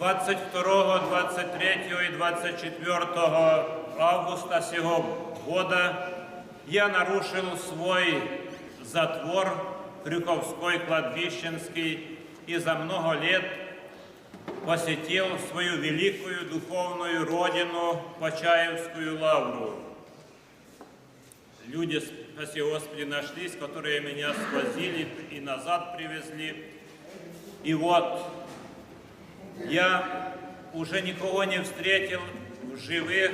22, 23 и 24 августа сего года я нарушил свой затвор Крюковской кладбищенский и за много лет посетил свою великую духовную родину Почаевскую лавру. Люди, спаси Господи, нашлись, которые меня свозили и назад привезли. И вот я уже никого не встретил в живых,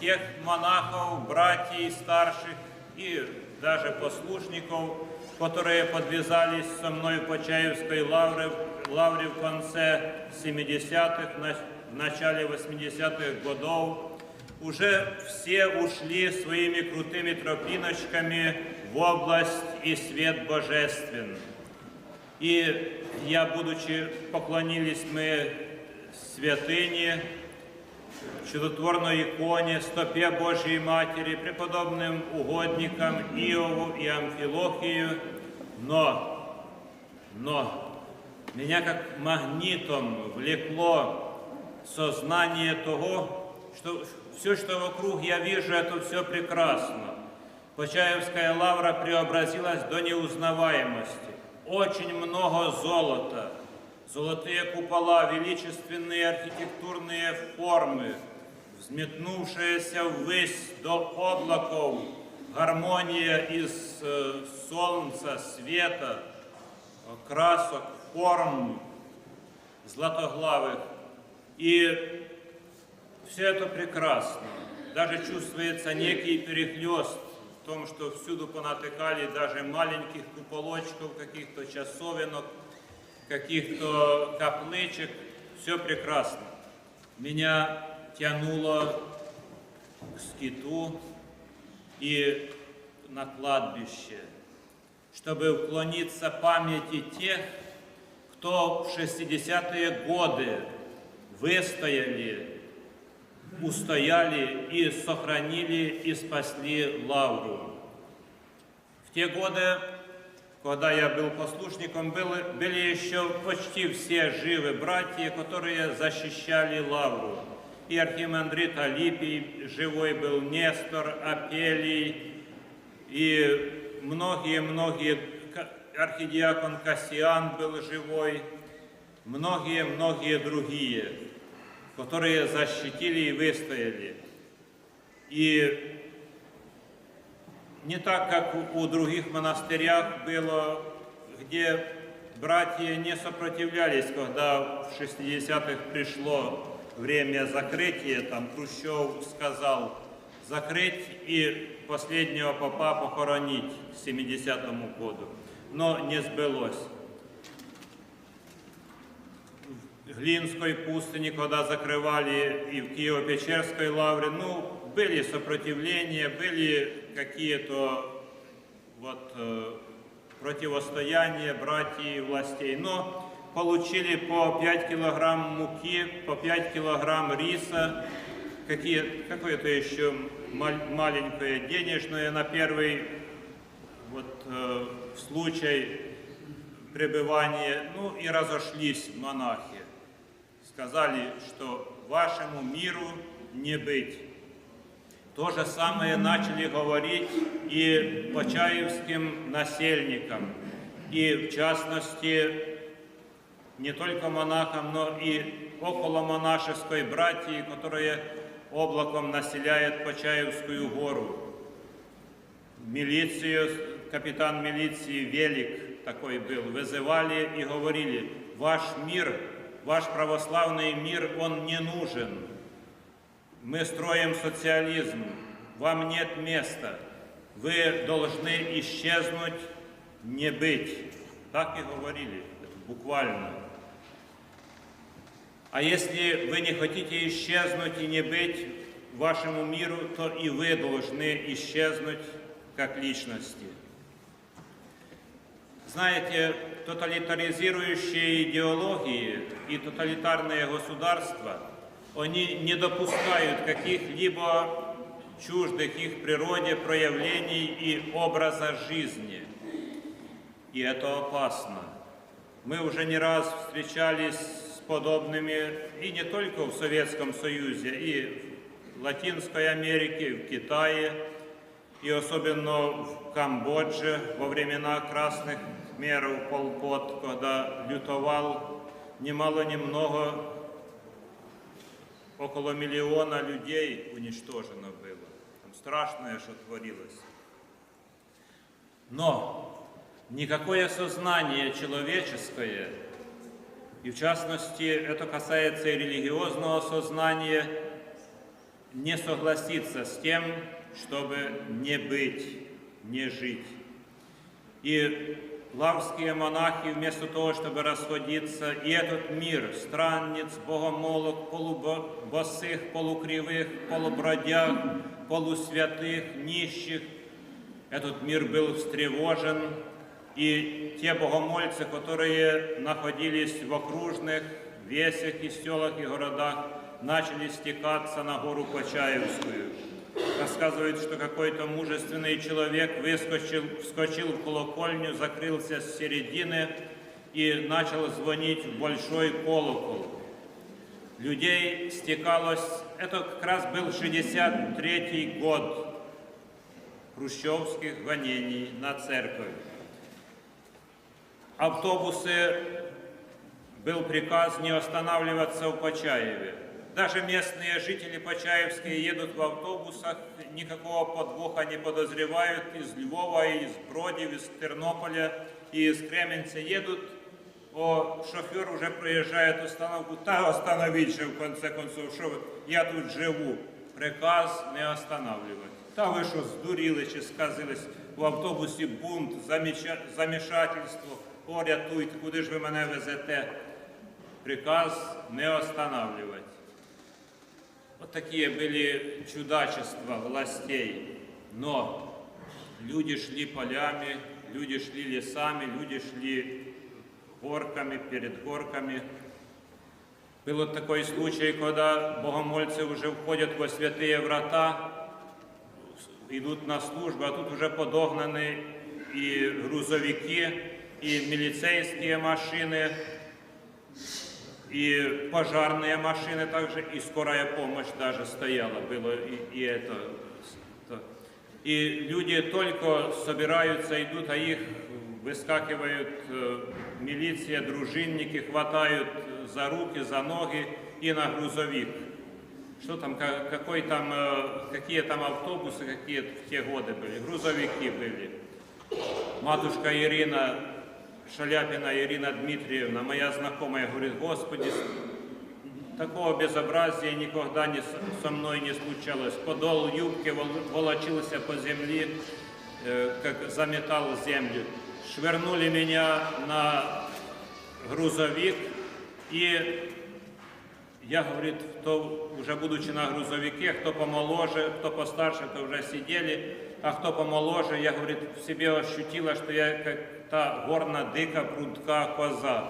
тех монахов, братьев старших и даже послушников, которые подвязались со мной в Почаевской лавре, лавре в конце 70-х, на- в начале 80-х годов. Уже все ушли своими крутыми тропиночками в область и свет божественный. И я, будучи, поклонились мы святыне, чудотворной иконе, стопе Божьей Матери, преподобным угодникам Иову и Амфилохию, но, но меня как магнитом влекло сознание того, что все, что вокруг я вижу, это все прекрасно. Почаевская лавра преобразилась до неузнаваемости. Очень много золота, золотые купола, величественные архитектурные формы, взметнувшаяся ввысь до облаков, гармония из э, солнца, света, красок, форм златоглавых. И все это прекрасно. Даже чувствуется некий перехлест в том, что всюду понатыкали даже маленьких куполочков, каких-то часовенок, каких-то каплычек. Все прекрасно. Меня тянуло к скиту и на кладбище, чтобы уклониться памяти тех, кто в 60-е годы выстояли, устояли и сохранили и спасли Лавру. В те годы, когда я был послушником, были, были еще почти все живы братья, которые защищали Лавру. И архимандрит Алипий живой был, Нестор, Апелий, и многие-многие, архидиакон Кассиан был живой, многие-многие другие, которые защитили и выстояли. И не так, как у- других монастырях было, где братья не сопротивлялись, когда в 60-х пришло время закрытия, там Хрущев сказал закрыть и последнего попа похоронить к 70-му году. Но не сбылось. В Глинской пустыне, когда закрывали и в Киево-Печерской лавре, ну, были сопротивления, были какие-то вот э, противостояния братьев властей, но получили по 5 килограмм муки, по 5 килограмм риса, какое-то еще мал- маленькое денежное на первый вот, э, случай пребывания, ну и разошлись монахи. Сказали, что вашему миру не быть. То же самое начали говорить и почаевским насельникам, и в частности не только монахам, но и около монашеской братьи, которые облаком населяет Почаевскую гору. Милицию, капитан милиции Велик такой был, вызывали и говорили, ваш мир, ваш православный мир, он не нужен. Мы строим социализм, вам нет места, вы должны исчезнуть, не быть. Так и говорили, буквально. А если вы не хотите исчезнуть и не быть вашему миру, то и вы должны исчезнуть как личности. Знаете, тоталитаризирующие идеологии и тоталитарные государства, они не допускают каких-либо чуждых их природе проявлений и образа жизни. И это опасно. Мы уже не раз встречались с подобными и не только в Советском Союзе, и в Латинской Америке, в Китае, и особенно в Камбодже во времена красных меров Полпот, когда лютовал немало-немного, около миллиона людей уничтожено было. Там страшное, что творилось. Но никакое сознание человеческое, и в частности это касается и религиозного сознания, не согласится с тем, чтобы не быть, не жить. И лавские монахи вместо того, чтобы расходиться, и этот мир, странниц, богомолок, полубосых, полукривых, полубродяг, полусвятых, нищих, этот мир был встревожен, и те богомольцы, которые находились в окружных весях и селах и городах, начали стекаться на гору Почаевскую. Рассказывает, что какой-то мужественный человек выскочил, вскочил в колокольню, закрылся с середины и начал звонить в большой колокол. Людей стекалось, это как раз был 63-й год хрущевских гонений на церковь. Автобусы, был приказ не останавливаться в Почаеве. Даже местные жители Почаевские едут в автобусах, никакого подвоха не подозревают. Из Львова, из Бродів, из Тернополя и из Кременца едут. О, шофер уже проезжает остановку. Та остановить же, в конце концов, що я тут живу. Приказ не останавливать. Та ви що, здуріли чи сказились в автобусі бунт, замішательство. О, рятуйте, куди ж ви мене везете? Приказ не останавливать. Вот такие были чудачества властей. Но люди шли полями, люди шли лесами, люди шли горками, перед горками. Был вот такой случай, когда богомольцы уже входят во святые врата, идут на службу, а тут уже подогнаны и грузовики, и милицейские машины, И пожарные машины также, и скорая помощь даже стояла, было и, и это. то. И люди только собираются, идут, а их выскакивают э, милиция, дружинники, хватают за руки, за ноги и на грузовик. Что там, ка- какой там, э, какие там автобусы, какие в те годы были, грузовики были. Матушка Ирина, Шаляпина Ирина Дмитриевна, моя знакомая, говорит, Господи, такого безобразия никогда не со мной не случалось. Подол юбки вол- волочился по земле, э, как заметал землю. Швырнули меня на грузовик, и я, говорит, кто уже будучи на грузовике, кто помоложе, кто постарше, то уже сидели, а кто помоложе, я, говорит, в себе ощутила, что я как та горна дика прудка коза.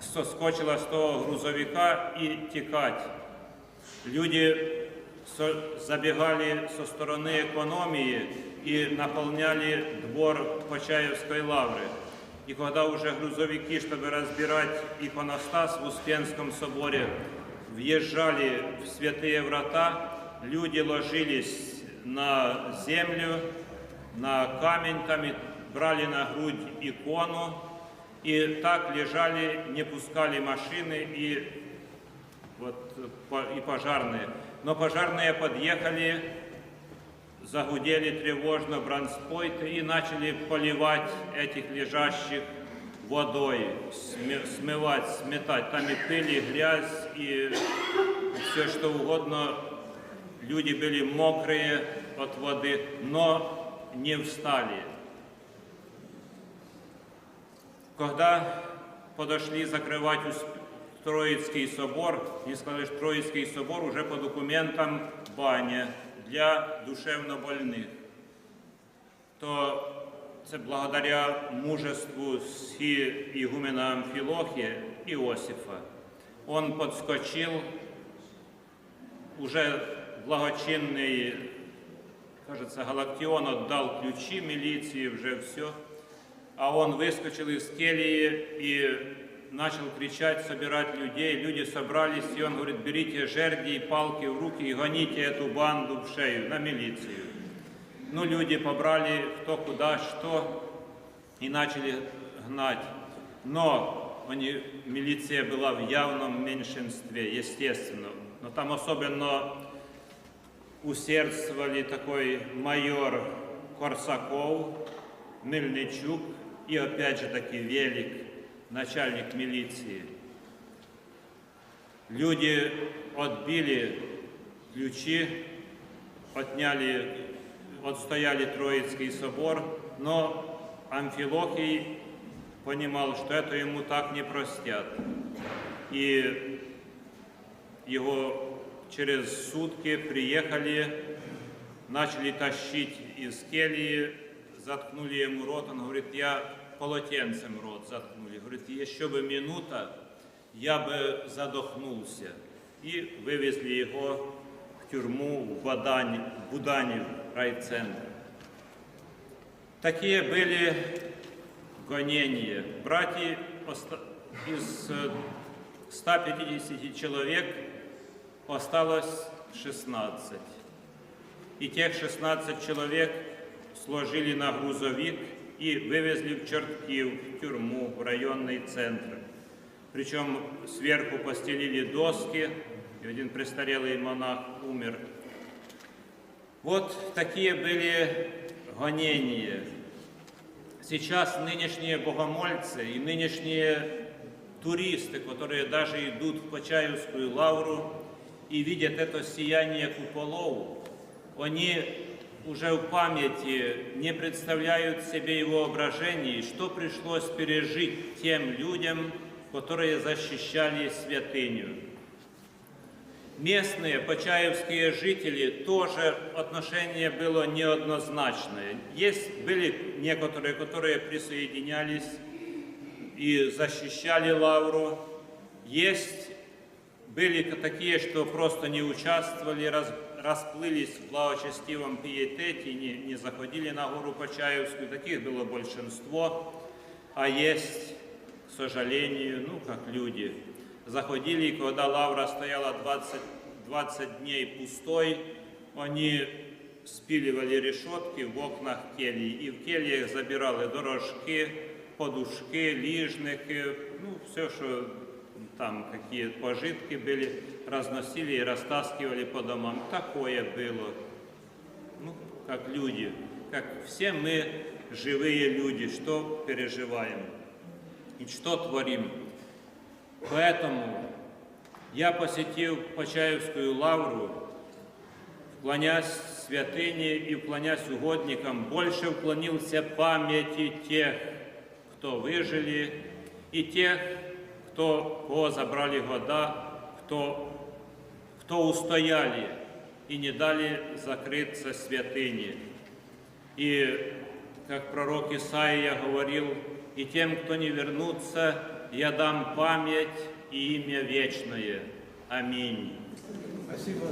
Соскочила с того грузовика и текать. Люди со- забегали со стороны экономии и наполняли двор Почаевской лавры. И когда уже грузовики, чтобы разбирать иконостас в Успенском соборе, въезжали в святые врата, люди ложились на землю, на камень, там и брали на грудь икону, и так лежали, не пускали машины и вот, и пожарные. Но пожарные подъехали, загудели тревожно бронспойты и начали поливать этих лежащих водой, смывать, сметать. Там и пыль, и грязь, и все что угодно. Люди были мокрые от воды, но не встали. Когда подошли закрывать Троицкий собор, и сказали, что Троицкий собор уже по документам баня для душевнобольних, то це благодаря мужеству игумена Амфилохия Иосифа. Он подскочил, уже благочинный, кажется, Галактион отдал ключи милиции, уже все. А он выскочил из кельи и начал кричать, собирать людей. Люди собрались, и он говорит, берите жерди и палки в руки и гоните эту банду в шею, на милицию. Ну, люди побрали кто куда, что, и начали гнать. Но они, милиция была в явном меньшинстве, естественно. Но там особенно усердствовали такой майор Корсаков, Мельничук и опять же таки Велик, начальник милиции. Люди отбили ключи, отняли, отстояли Троицкий собор, но Амфилохий понимал, что это ему так не простят. И его через сутки приехали, начали тащить из кельи, заткнули ему рот. Он говорит, я полотенцем рот заткнули. Говорит, еще бы минута, я бы задохнулся. И вывезли его в тюрьму в Бадань, в Будане, райцентр. Такие были гонения. Братья оста- из э, 150 человек осталось 16. И тех 16 человек сложили на грузовик и вывезли в Чертків, в тюрьму, в районный центр. Причем сверху постелили доски, и один престарелый монах умер. Вот такие были гонения. Сейчас нынешние богомольцы и нынешние туристы, которые даже идут в Почаевскую лавру и видят это сияние куполов, они уже в памяти не представляют себе его воображение, что пришлось пережить тем людям, которые защищали святыню. Местные почаевские жители тоже отношение было неоднозначное. Есть были некоторые, которые присоединялись и защищали лавру. Есть были такие, что просто не участвовали, раз- расплылись в благочестивом пиетете, не, не заходили на гору Почаевскую. Таких было большинство. А есть, к сожалению, ну, как люди, заходили, и когда лавра стояла 20, 20 дней пустой, они спиливали решетки в окнах кельи, и в кельях забирали дорожки, подушки, лижники, ну, все, что там какие пожитки были, разносили и растаскивали по домам. Такое было. Ну, как люди, как все мы живые люди, что переживаем и что творим. Поэтому я посетил Почаевскую лавру, вклонясь святыне и вклонясь угодникам, больше вклонился памяти тех, кто выжили, и тех, кто, кого забрали года, кто, кто устояли и не дали закрыться святыне. И, как пророк Исаия говорил, и тем, кто не вернутся, я дам память и имя вечное. Аминь. Спасибо.